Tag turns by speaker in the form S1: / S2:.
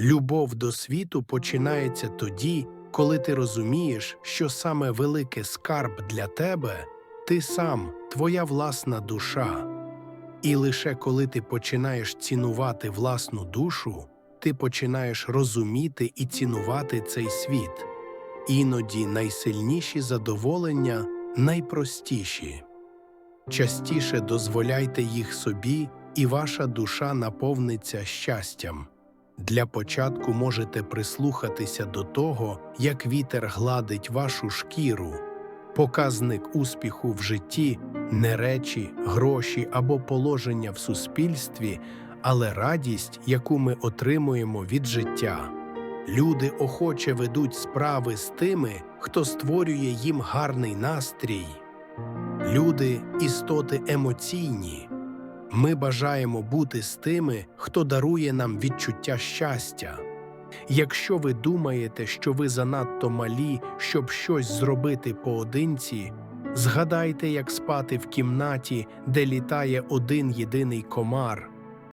S1: Любов до світу починається тоді, коли ти розумієш, що саме великий скарб для тебе ти сам, твоя власна душа. І лише коли ти починаєш цінувати власну душу, ти починаєш розуміти і цінувати цей світ. Іноді найсильніші задоволення найпростіші. Частіше дозволяйте їх собі, і ваша душа наповниться щастям. Для початку можете прислухатися до того, як вітер гладить вашу шкіру. Показник успіху в житті не речі, гроші або положення в суспільстві, але радість, яку ми отримуємо від життя. Люди охоче ведуть справи з тими, хто створює їм гарний настрій. Люди істоти емоційні. Ми бажаємо бути з тими, хто дарує нам відчуття щастя. Якщо ви думаєте, що ви занадто малі, щоб щось зробити поодинці, згадайте, як спати в кімнаті, де літає один єдиний комар.